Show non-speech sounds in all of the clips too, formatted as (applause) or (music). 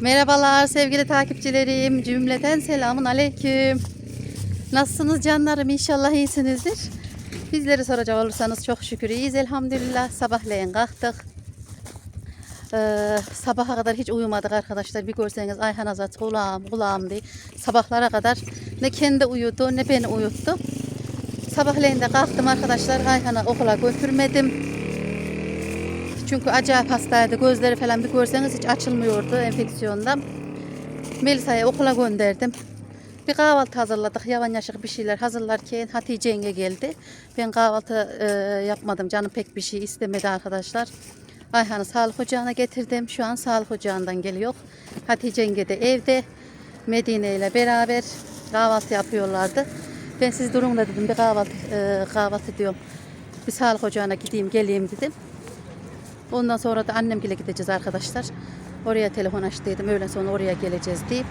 Merhabalar sevgili takipçilerim. Cümleten selamun aleyküm. Nasılsınız canlarım? İnşallah iyisinizdir. Bizleri soracak olursanız çok şükür iyiyiz elhamdülillah. Sabahleyin kalktık. Ee, sabaha kadar hiç uyumadık arkadaşlar. Bir görseniz Ayhan Azat kulağım kulağım diye. Sabahlara kadar ne kendi uyudu ne beni uyuttu. Sabahleyin de kalktım arkadaşlar. Ayhan'ı okula götürmedim. Çünkü acayip hastaydı. Gözleri falan bir görseniz hiç açılmıyordu enfeksiyondan. Melisa'yı okula gönderdim. Bir kahvaltı hazırladık. Yavan yaşık bir şeyler hazırlarken Hatice yenge geldi. Ben kahvaltı e, yapmadım. Canım pek bir şey istemedi arkadaşlar. Ayhan'ı sağlık ocağına getirdim. Şu an sağlık ocağından geliyor. Hatice yenge de evde. Medine ile beraber kahvaltı yapıyorlardı. Ben siz durun da dedim bir kahvaltı, e, kahvaltı diyorum. Bir sağlık ocağına gideyim geleyim dedim. Ondan sonra da annemgile gideceğiz arkadaşlar. Oraya telefon açtıydım. Öğlen sonra oraya geleceğiz diye.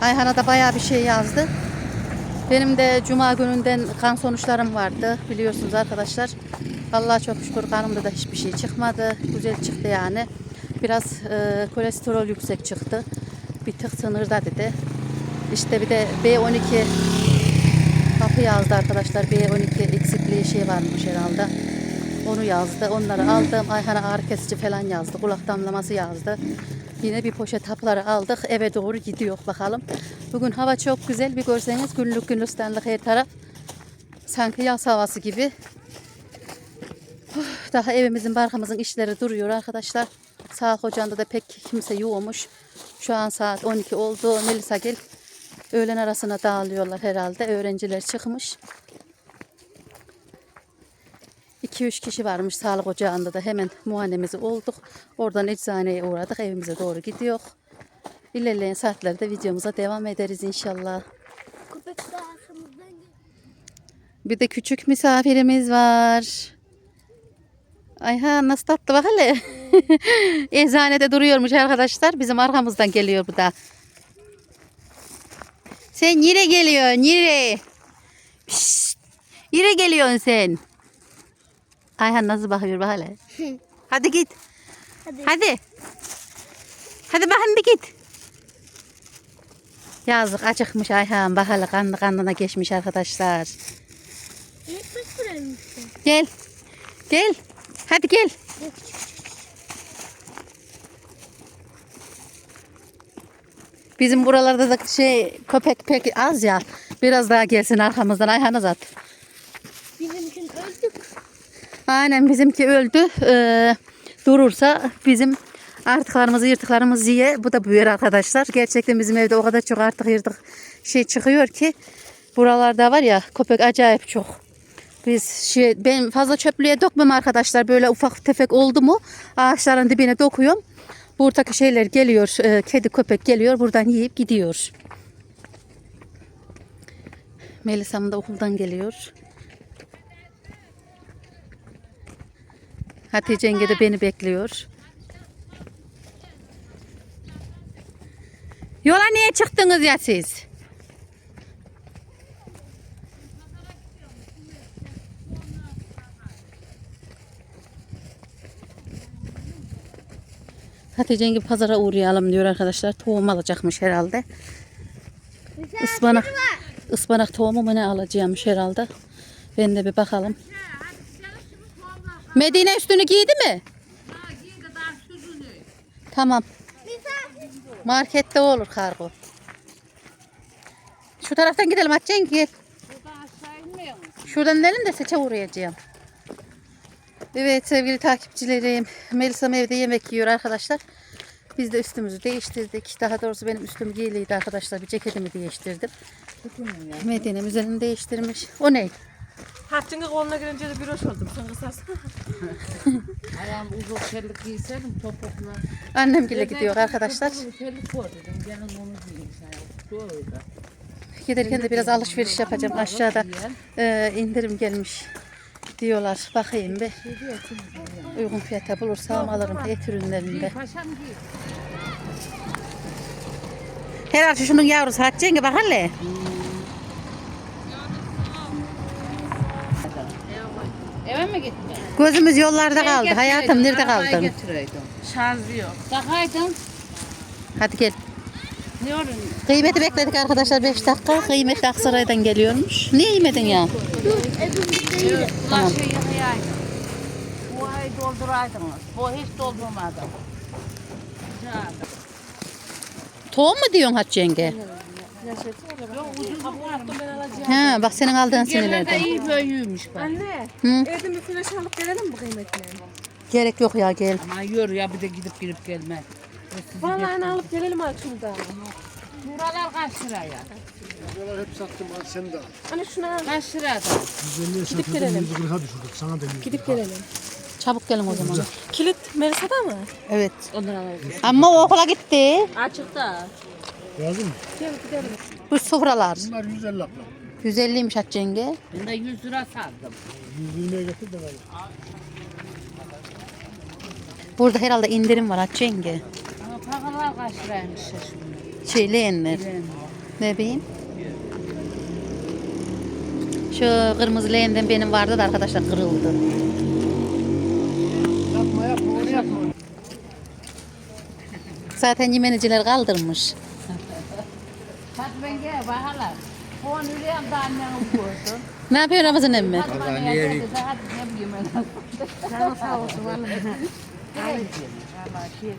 Ayhan'a da bayağı bir şey yazdı. Benim de cuma gününden kan sonuçlarım vardı. Biliyorsunuz arkadaşlar. Allah'a çok şükür kanımda da hiçbir şey çıkmadı. Güzel çıktı yani. Biraz e, kolesterol yüksek çıktı. Bir tık sınırda dedi. İşte bir de B12 hapı yazdı arkadaşlar. B12 eksikliği şey varmış herhalde. Onu yazdı. Onları aldım. Ayhan'a ağrı kesici falan yazdı. Kulak damlaması yazdı. Yine bir poşet hapları aldık. Eve doğru gidiyor bakalım. Bugün hava çok güzel. Bir görseniz güllük gülistanlık her taraf. Sanki yaz havası gibi. Daha evimizin barkamızın işleri duruyor arkadaşlar. Sağlık ocağında da pek kimse yoğumuş. Şu an saat 12 oldu. Melisa gel. Öğlen arasına dağılıyorlar herhalde. Öğrenciler çıkmış. 2-3 kişi varmış sağlık ocağında da hemen muayenemizi olduk. Oradan eczaneye uğradık. Evimize doğru gidiyor. İlerleyen saatlerde videomuza devam ederiz inşallah. Bir de küçük misafirimiz var. Ayha nasıl tatlı bak hele. (laughs) Eczanede duruyormuş arkadaşlar. Bizim arkamızdan geliyor bu da. Sen yine geliyorsun yine. Pişt, geliyorsun sen. Ayhan nasıl bakıyor bak hele. Hadi git. Hadi. Hadi. Hadi bakın bir git. Yazık acıkmış Ayhan. Bak hele kanlı kanlına geçmiş arkadaşlar. Süremişsin. Gel. Gel. Hadi gel. Bizim buralarda da şey köpek pek az ya. Biraz daha gelsin arkamızdan Ayhan Azat. Aynen bizimki öldü. Ee, durursa bizim artıklarımızı yırtıklarımızı yiye. Bu da büyür arkadaşlar. Gerçekten bizim evde o kadar çok artık yırtık şey çıkıyor ki. Buralarda var ya köpek acayip çok. Biz şey, ben fazla çöplüğe dokmam arkadaşlar. Böyle ufak tefek oldu mu ağaçların dibine dokuyorum. Buradaki şeyler geliyor. e, kedi köpek geliyor. Buradan yiyip gidiyor. Melisa'm da okuldan geliyor. Hatice yenge de beni bekliyor. Yola niye çıktınız ya siz? Hatice yenge pazara uğrayalım diyor arkadaşlar. Tohum alacakmış herhalde. Ispanak, ıspanak tohumu mu ne alacakmış herhalde. Ben de bir bakalım. Medine üstünü giydi mi? Tamam. Markette olur kargo. Şu taraftan gidelim Hatice gel. Şuradan inelim de seçe uğrayacağım. Evet sevgili takipçilerim. Melisa'm evde yemek yiyor arkadaşlar. Biz de üstümüzü değiştirdik. Daha doğrusu benim üstüm giyiliydi arkadaşlar. Bir ceketimi değiştirdim. Medine'm üzerini değiştirmiş. O ne? Hattını koluna girince de bir hoş oldum. Sen kısarsın. Ayağım uzun terlik giyseydim topukla. Annem gile gidiyor arkadaşlar. Terlik var dedim. Gelin onu giyeyim sana. Doğru da. Giderken de biraz alışveriş yapacağım. Aşağıda e, indirim gelmiş diyorlar. Bakayım bir. Uygun fiyata bulursam alırım et ürünlerinde. Paşam giy. Herhalde şunun yavrusu Hatice yenge bak hele. Eve mi gittin? Gözümüz yollarda kaldı. Hayatım nerede kaldın? Şarjı yok. Takaydın. Hadi gel. Ne olur? Kıymeti bekledik arkadaşlar 5 dakika. Kıymetli Aksaray'dan geliyormuş. Niye yemedin ya? Tamam. Bu ay dolduraydınız. Bu hiç doldurmadı. Tohum mu diyorsun Hatice yenge? Ha, bak senin aldığın Yerlerde sinirlerden. iyi büyümüş bak. Anne. Hı? Evde bir flaş alıp gelelim mi kıymetine? Gerek yok ya gel. Ama yürü ya bir de gidip girip gelme. Vallahi anne alıp gelelim açımda. Buralar kaç liraya? Buralar hep sattım al sen de al. Anne şuna Kaç lirada? 150'ye satıyordum gelelim. 140'a düşürdük sana da 100 gidip gelelim. Çabuk gelin o zaman. Kilit Melisa'da mı? Evet. Ondan alalım. Ama o okula gitti. Açıkta. Lazım mı? Gel gidelim. Bu sofralar. Bunlar 150 abla. 150'ymiş Hatice yenge. Ben de 100 lira sardım. 120'ye getir de ver. Burada herhalde indirim var Hatice yenge. Ama pakalar kaç liraymış ya şimdi? Leğenler. Ne bileyim. Şu kırmızı leğenden benim vardı da arkadaşlar kırıldı. Yapma yapma onu yapma. Zaten yemeniciler kaldırmış. Ne yapıyor (laughs) Ramazan emmi? Hadi bana hadi ne bileyim ben. (laughs) Canı sağ olsun vallahi. Vallahi şey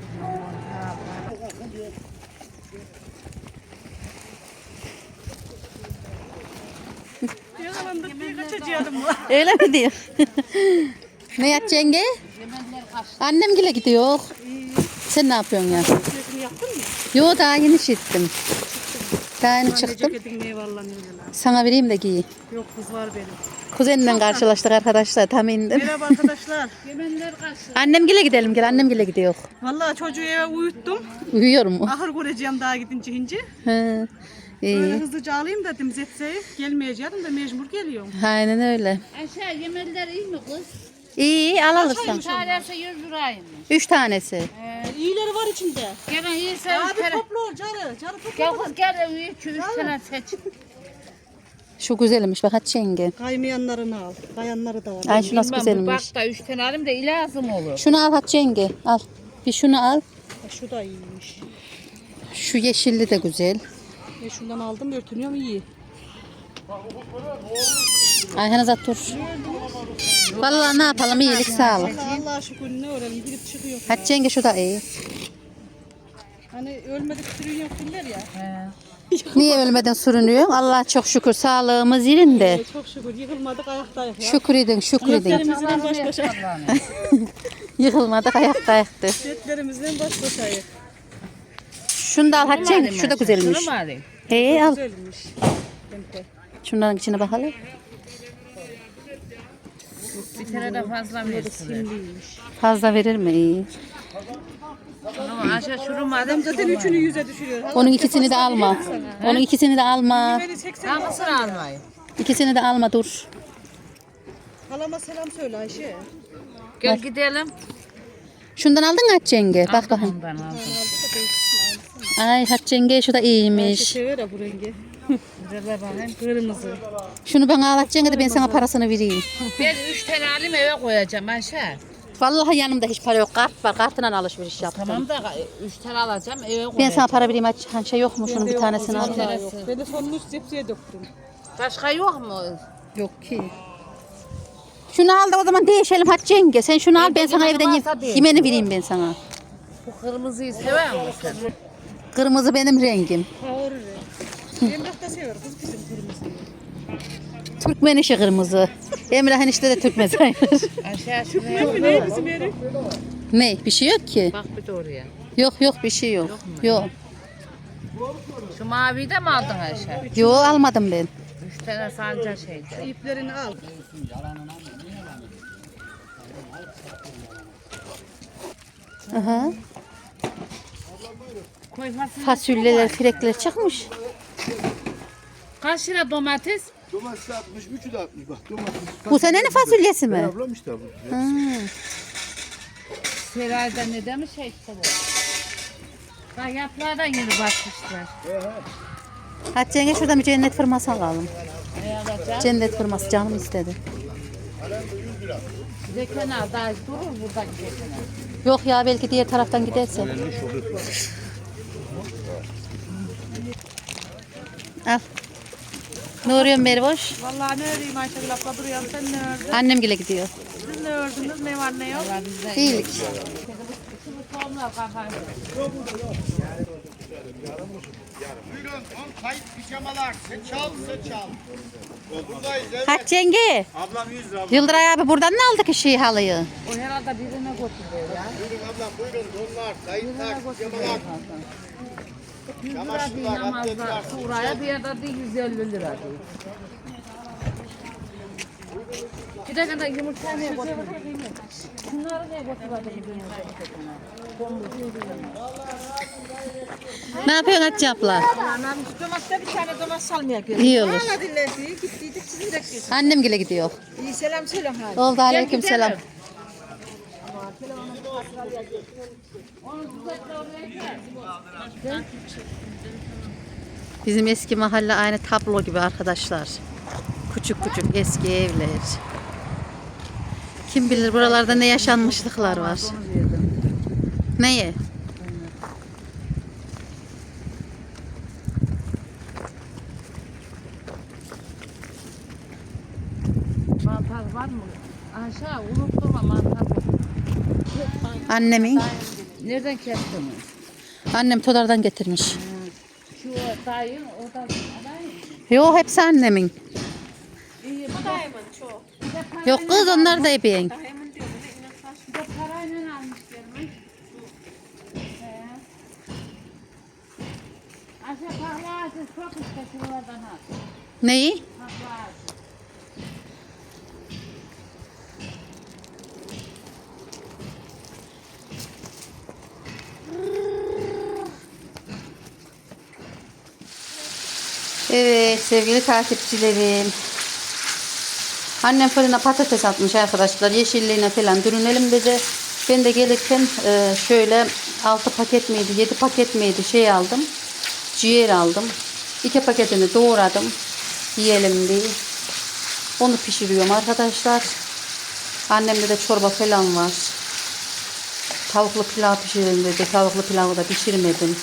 Öyle mi diyor? (laughs) ne yat yenge? Annem gile gidiyor. Sen ne yapıyorsun ya? Yo daha yeni çittim. Daha yeni çıktım. Sana vereyim de giy. Yok kız var benim. Kuzenimle karşılaştık arkadaşlar tam indim. Merhaba arkadaşlar. Yemenler (laughs) kaç Annem gile gidelim gel annem gile gidiyor. Vallahi çocuğu eve uyuttum. Uyuyor mu? Ahır göreceğim daha gidince hinci. He. Böyle İyi. hızlıca alayım dedim Zetse'yi. Gelmeyeceğim de mecbur geliyorum. Aynen öyle. Aşağı yemenler iyi mi kız? İyi al alırsan. Tanesi 100 liraymış. Üç tanesi. İyileri var içinde. Gene iyiyse üç Abi tane. toplu ol carı. Carı toplu. Gel kız gel üç, üç tane seç. Şu güzelmiş bak hadi yenge. Kaymayanlarını al. Kayanları da var. Ay şu nasıl güzelmiş. Bak da üç tane alayım da lazım olur. Şunu al hadi yenge. Al. Bir şunu al. Ha, Şu da iyiymiş. Şu yeşilli de güzel. E şundan aldım örtünüyorum iyi. Ayhan Azat dur. Vallahi ne yapalım iyilik sağlık. Allah Allah'a şükür ne öğrenim girip çıkıyor. Hadi yenge şu da iyi. Hani ölmedik sürün yok diller ya. (laughs) Niye ölmeden sürünüyor? Allah çok şükür sağlığımız yerinde. E, çok şükür yıkılmadık ayaktayız ya. Şükür edin şükür edin. Baş başa. (laughs) Yıkılmadık ayaktayaktık. Dertlerimizden baş başayız. Şunu da al hadi yenge. Şu da güzelmiş. Şunu mu alayım? He al. Güzelmiş. Şunların içine bakalım. Bir tane de fazla versinler. Fazla verir mi? İyi. Ama aşağı alayım? Zaten üçünü yüze düşürüyor. Onun ikisini de alma. Onun ikisini de alma. Beni 80 Hangisini almayayım? İkisini de alma dur. Halama selam söyle Ayşe. Gel gidelim. Şundan aldın mı Hatice yenge? Bak bakayım. Ay Hatice yenge şu da iyiymiş. Sever ya bu rengi. Güzel bakayım. Kırmızı. Şunu bana yenge de ben sana parasını vereyim. Ben üç tane alayım eve koyacağım Ayşe. Vallahi yanımda hiç para yok. Kart var. Kartla alışveriş yaptım. Tamam da üç tane alacağım eve koyacağım. Ben sana para vereyim. Hatice. Hani şey yok mu? Şunun bir tanesini al. Ben de sonunu üst hepsiye döktüm. Başka yok mu? Yok ki. Şunu al da o zaman değişelim Hatice yenge. Sen şunu al ben sana Evde evden yem- yemeni vereyim ben sana. Bu kırmızıyı sever misin? Kırmızı benim rengim. Renk. Da sever kız bizim kırmızıyı. Türkmen işi kırmızı. Emrah'ın işte de Türkmen sayılır. Şuraya. Bu ne bizim herif? ne? Bir şey yok ki. Bak bir de oraya. Yok yok bir şey yok. Yok. Şu maviyi de mi aldın Ayşe? Yok almadım ben. Üç tane sanca şeydi. İplerini al. Aha. Fasulyeler, firekler çıkmış. Kaç lira domates? Domates de 60, üçü de 60 bak domates. Bu senenin fasulyesi mi? Ablam işte bu. Serayda ne demiş şey işte bu. Bak yaprağı da yeni basmışlar. Hatice yenge şurada bir cennet fırması alalım. Ne alacağım? Cennet fırması canım istedi. Bir de kenar daha durur kenar. Yok ya belki diğer taraftan giderse. Al. Ne örüyorsun Meriboş? Vallahi ne öreyim Ayşegül abla duruyorum. Sen ne ördün? Annem gile gidiyor. Siz ne ördünüz? Ne var ne yok? İyilik. Buyurun on kayıt pijamalar. Seçal seçal. Buradayız evet. Kaç yenge? Ablam 100 lira. Yıldıray abi buradan ne aldık ki şey halıyı? O herhalde birine götürüyor ya. Buyurun ablam buyurun donlar, kayıtlar, pijamalar. 100 lira Çamaşırlar, değil namazda. atletler, Suraya bir yerde değil 150 lira değil. Bir dakika da yumurta neye götürüyor? Şunları neye götürüyor? Ne yapıyorsun Hatice abla? Anam şu domatte bir tane domates salmaya göre. İyi olur. Hala dinledi. Gittiydik sizin de gittiniz. Annem gile gidiyor. İyi selam söyle hadi. Oldu aleyküm selam. Bizim eski mahalle aynı tablo gibi arkadaşlar. Küçük küçük eski evler. Kim bilir buralarda ne yaşanmışlıklar var. Neye? Mantar var mı? Aşağı unutturma mantar. Annemin. Nereden kestiniz? Annem Todar'dan getirmiş. Şu dayı, o da adayı. Yok hepsi annemin. İyi, bu dayımın çok. Yok kız onlar da ebeğin. Bir de parayla almış gelmiş. He. Aşağı ağacı çok işte şuralardan ha. Neyi? Evet sevgili takipçilerim. Annem fırına patates atmış arkadaşlar. Yeşilliğine falan dürünelim dedi. Ben de gelirken e, şöyle 6 paket miydi 7 paket miydi şey aldım. Ciğer aldım. 2 paketini doğradım. Yiyelim diye. Onu pişiriyorum arkadaşlar. Annemde de çorba falan var. Tavuklu pilav pişirelim dedi. Tavuklu pilavı da pişirmedim.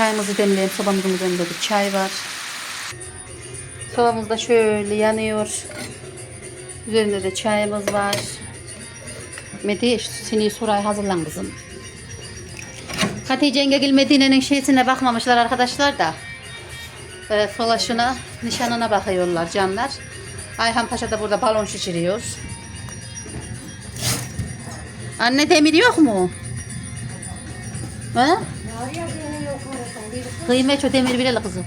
Çayımızı demleyelim. Sobamızı demledik. Çay var. Sobamız da şöyle yanıyor. Üzerinde de çayımız var. Mediye seni Suray hazırlan kızım. Hatice Engegil Medine'nin şeysine bakmamışlar arkadaşlar da. E, flaşına, nişanına bakıyorlar canlar. Ayhan Paşa da burada balon şişiriyor. Anne demir yok mu? Ha? Kıymet o demir bile kızım.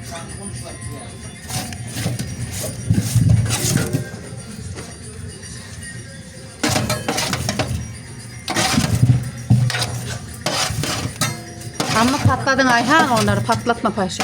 Ama patladın Ayhan onları patlatma paşa.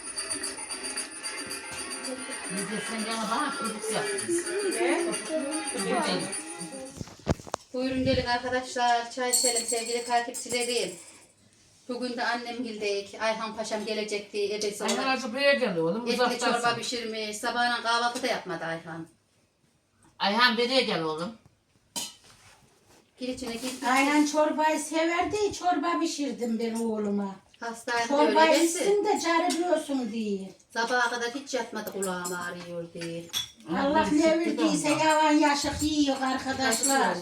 Buyurun gelin arkadaşlar. Çay içelim sevgili takipçilerim. Bugün de annem gildeyik. Ayhan Paşam gelecekti. Ebesi Ayhan olarak. acı buraya geliyor oğlum Etli çorba uzaktasın. pişirmiş. Sabahına kahvaltı da yapmadı Ayhan. Ayhan buraya gel oğlum. Gir içine git. Aynen çorbayı severdi. Çorba pişirdim ben oğluma. Hastaydı öyle Çorba benzi. içsin de çarpıyorsun diye. Sabaha kadar hiç yatmadı kulağım ağrıyor diye. Allah ne verdiyse yavan yaşık yiyor arkadaşlar.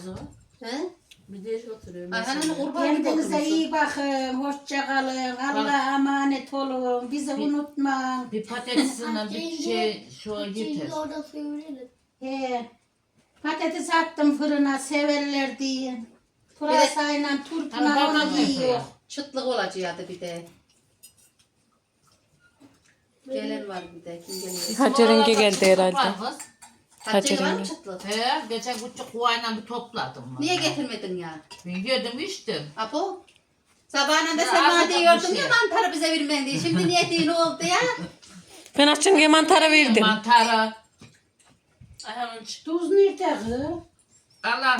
He? Bir de oturuyorum. Ayhan'ın kurban gibi Kendinize oturmuşsun. iyi bakın. Hoşça kalın. Allah'a emanet olun. Bizi unutmayın. Bir patatesinden bir şey şu yeter. orada sıyırırız. He. Patates attım fırına severler diye. Pırasayla Hani bardak onu ver yiyor. ya. Çıtlık olacaktı bir de. Gelen var bir de. Kim geliyor? Hacer'inki geldi herhalde. Var kız. Çıktı? He, geçen küçük kuvayla bir topladım. Niye getirmedin ya? Ben yedim içtim. Apo? Sabahına da sen diyordun ya şey. mantarı bize vermen diye. Şimdi niye (laughs) değil oldu ya? Ben açınca mantara verdim. Çıktı. Tuz nerede kız? Allah.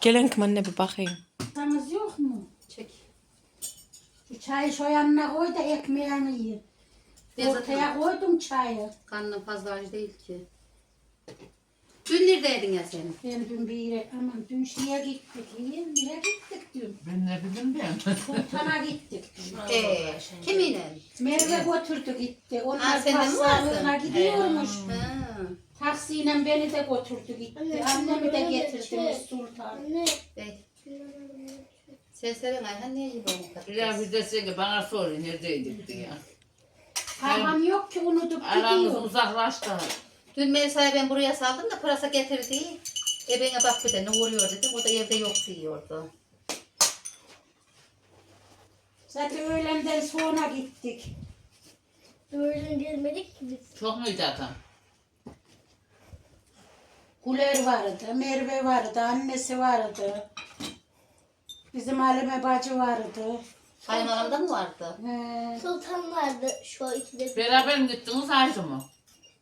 Gelen kim anne bir bakayım. Tamız yok mu? Çek. Şu çayı şu yanına koy da ekmeğini ye. Ortaya koydum çayı. karnım fazla acı değil ki. Dün neredeydin ya sen? Ben dün bir yere, aman dün şeye gittik. Nereye gittik dün? Ben ne bileyim ben. Sultan'a (laughs) gittik. dün. Ee, kiminle? Merve götürdü gitti. Onlar sen de mi pazarlığına vardın? gidiyormuş. Ha. Taksiyle beni de götürdü gitti. Anne, Annemi de getirdi şey- Sultan. Ey. Sen seven Ayhan niye gibi oldu? Ya bir de sen ki bana sorun neredeydik diye. Param yok ki unutup Aramız gidiyor. uzaklaştı. Dün Melisa'yı ben buraya saldım da pırasa getirdi. Ebene bak bir de ne oluyor dedim. O da evde yok diyordu. Zaten öğlenden sonra gittik. Böyle gelmedik ki biz. Çok muydu adam? Güler vardı, Merve vardı, annesi vardı. Bizim Halime bacı vardı. Kaymakamda mı vardı? He, Sultan vardı şu ikide. Beraber mi gittiniz ayrı mı?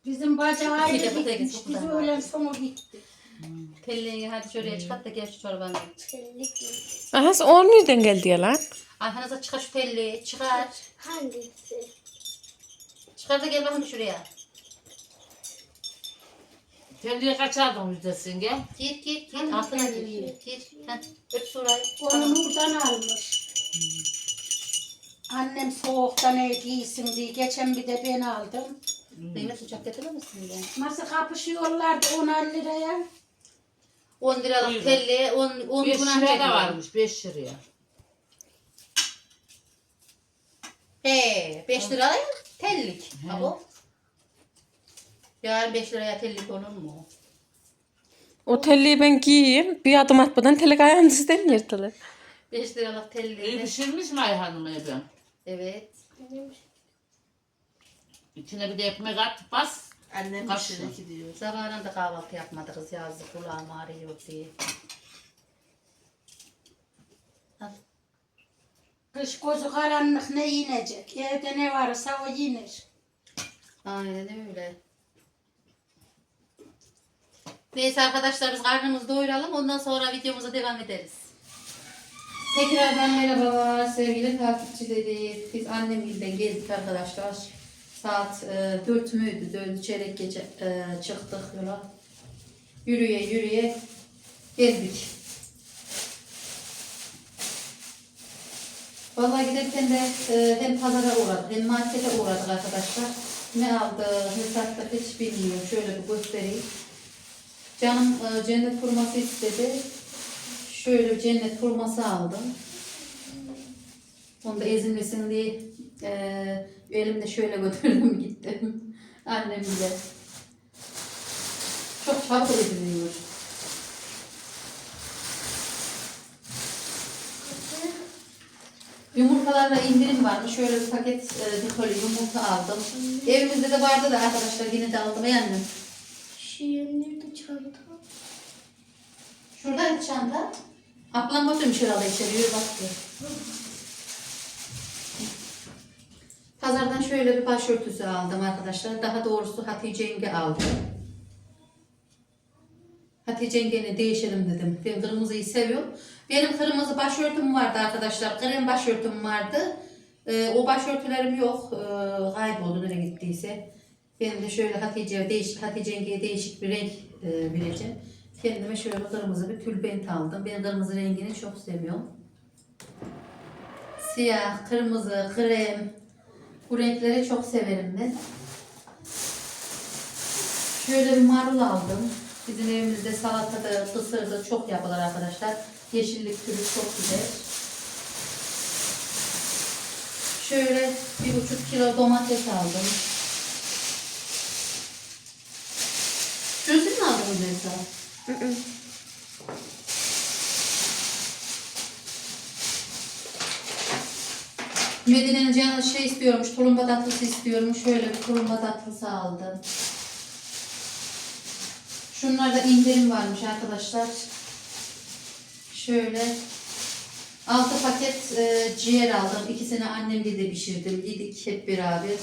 bizim bacı ayrı ayrı Bir de gitmiş. bu da Biz gitmiş, öğlen sonra gittik. Pelleğini hadi şuraya çıkart da gel şu çorbanı. Çellik mi? Aha sen o nereden geldi ya lan? Ayhan'a çıkar şu pelleği. Çıkar. Hangisi? Çıkar da gel bakın şuraya. Telliye kaçardın müjdesin gel. Git git git. Hangi Altına git. Git. Heh. Öp şurayı. Onu Nur'dan almış. Annem soğukta ne giysin diye. Geçen bir de ben aldım. Zeynep sıcak getiremesin de. Nasıl kapışıyorlardı 10 liraya? 10 liralık Buyurun. pelleği 10 10 5 buna lira da varmış 5 liraya. He 5 liraya tellik. Abo. Yarın 5 liraya tellik olur mu? O telliyi ben giyeyim. Bir adım atmadan telik ayağım sizden yırtılır. 5 liralık İyi telliği. pişirmiş mi Ayhan'ım evim? Evet. İçine bir de ekmek at bas. Annem Kaç diyor. Sabahına da kahvaltı yapmadık kız yazdık kulağım ağrıyor diye. Al. Kış gözü karanlık ne yiyecek? Evde ne varsa o yenir. Aynen öyle. Neyse arkadaşlar biz karnımızı doyuralım ondan sonra videomuza devam ederiz. Tekrardan merhabalar sevgili takipçileri. Biz annemgilden geldik arkadaşlar. Saat e, 4 müydü? 4 çeyrek gece e, çıktık yola. Yürüye yürüye geldik. Vallahi giderken de e, hem pazara uğradık hem markete uğradık arkadaşlar. Ne aldı, ne sattık hiç bilmiyorum. Şöyle bir göstereyim. Canım e, cennet hurması istedi. Şöyle cennet hurması aldım. Onu da ezilmesin diye e, elimde şöyle götürdüm (laughs) gittim. Annemle. Çok çabuk eziliyor. Yumurtalarla indirim varmış. Şöyle bir paket e, bir koli yumurta aldım. Evimizde de vardı da arkadaşlar yine de aldım beğendim. Şiirli çanta. Şuradaydı çanta. Ablam götürmüş herhalde içeri. Yürü bak diyor. Pazardan şöyle bir başörtüsü aldım arkadaşlar. Daha doğrusu Hatice yenge aldı. Hatice yengene değişelim dedim. Ben kırmızıyı seviyorum. Benim kırmızı başörtüm vardı arkadaşlar. Krem başörtüm vardı. Ee, o başörtülerim yok. Ee, kayboldu nereye gittiyse. Ben de şöyle Hatice, değişik, Hatice yengeye değişik bir renk e, vereceğim. Kendime şöyle kırmızı bir tülbent aldım. Ben kırmızı rengini çok seviyorum. Siyah, kırmızı, krem. Bu renkleri çok severim ben. Şöyle bir marul aldım. Bizim evimizde salatada, kısırda çok yapılır arkadaşlar. Yeşillik türü çok güzel. Şöyle bir buçuk kilo domates aldım. Siz mi aldınız mesela? Medine'nin canı şey istiyormuş, tulumba tatlısı istiyormuş. Şöyle bir tulumba tatlısı aldım. Şunlarda indirim varmış arkadaşlar. Şöyle 6 paket e, ciğer aldım. İkisini annem de pişirdim. Yedik hep beraber.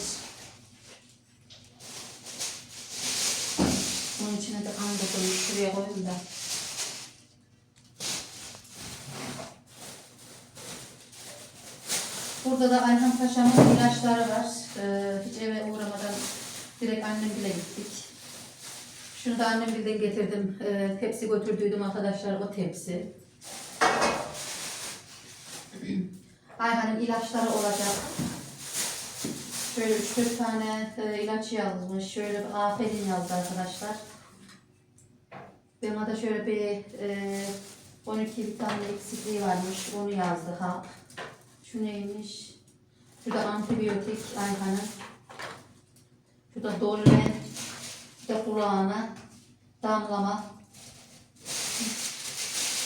Bunun içine de kan dokunmuş. Şuraya koyayım da. Burada da Ayhan Paşa'nın ilaçları var. Ee, hiç eve uğramadan direkt annem bile gittik. Şunu da annem birden getirdim. Ee, tepsi götürdüydüm arkadaşlar o tepsi. (clears throat) Ayhan'ın ilaçları olacak. Şöyle 3-4 tane e, ilaç yazmış. Şöyle bir aferin yazdı arkadaşlar. Benim da şöyle bir e, 12 vitamin eksikliği varmış. Onu yazdı ha. Şu neymiş? Şu da antibiyotik Ayhan'ın. Şu da dolmen. Şu da kulağına. Damlama.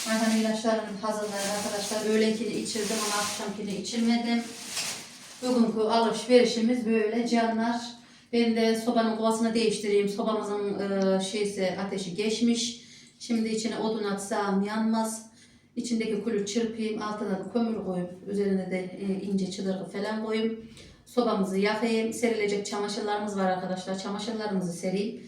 Ayhan'ın ilaçlarının hazırları arkadaşlar. Öğlenkini içirdim ama akşamkini içirmedim. Bugünkü alışverişimiz böyle canlar. Ben de sobanın kovasını değiştireyim. Sobamızın e, şeysi ateşi geçmiş. Şimdi içine odun atsam yanmaz. İçindeki külü çırpayım. Altına da kömür koyup üzerine de e, ince çıdırgı falan koyayım. Sobamızı yakayım. Serilecek çamaşırlarımız var arkadaşlar. Çamaşırlarımızı sereyim.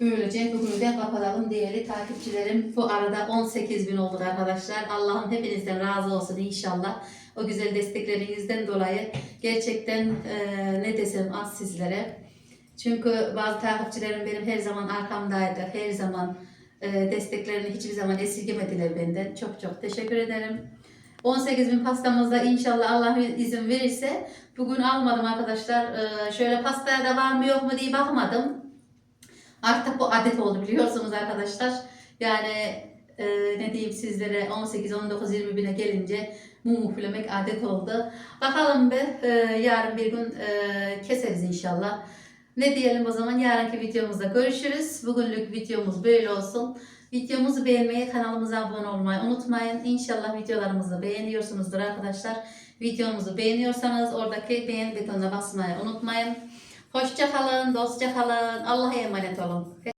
Böylece bugünü de kapatalım değerli takipçilerim. Bu arada 18 bin olduk arkadaşlar. Allah'ım hepinizden razı olsun inşallah. O güzel desteklerinizden dolayı gerçekten e, ne desem az sizlere. Çünkü bazı takipçilerim benim her zaman arkamdaydı. Her zaman desteklerini hiçbir zaman esirgemediler benden. Çok çok teşekkür ederim. 18 bin pastamızda inşallah Allah izin verirse bugün almadım arkadaşlar. E, şöyle pastaya da var mı yok mu diye bakmadım. Artık bu adet oldu biliyorsunuz arkadaşlar. Yani e, ne diyeyim sizlere 18, 19, 20 bine gelince mum üflemek adet oldu. Bakalım be e, yarın bir gün e, keseriz inşallah. Ne diyelim o zaman yarınki videomuzda görüşürüz. Bugünlük videomuz böyle olsun. Videomuzu beğenmeyi, kanalımıza abone olmayı unutmayın. İnşallah videolarımızı beğeniyorsunuzdur arkadaşlar. Videomuzu beğeniyorsanız oradaki beğen butonuna basmayı unutmayın. Hoşça kalın, dostça kalın. Allah'a emanet olun.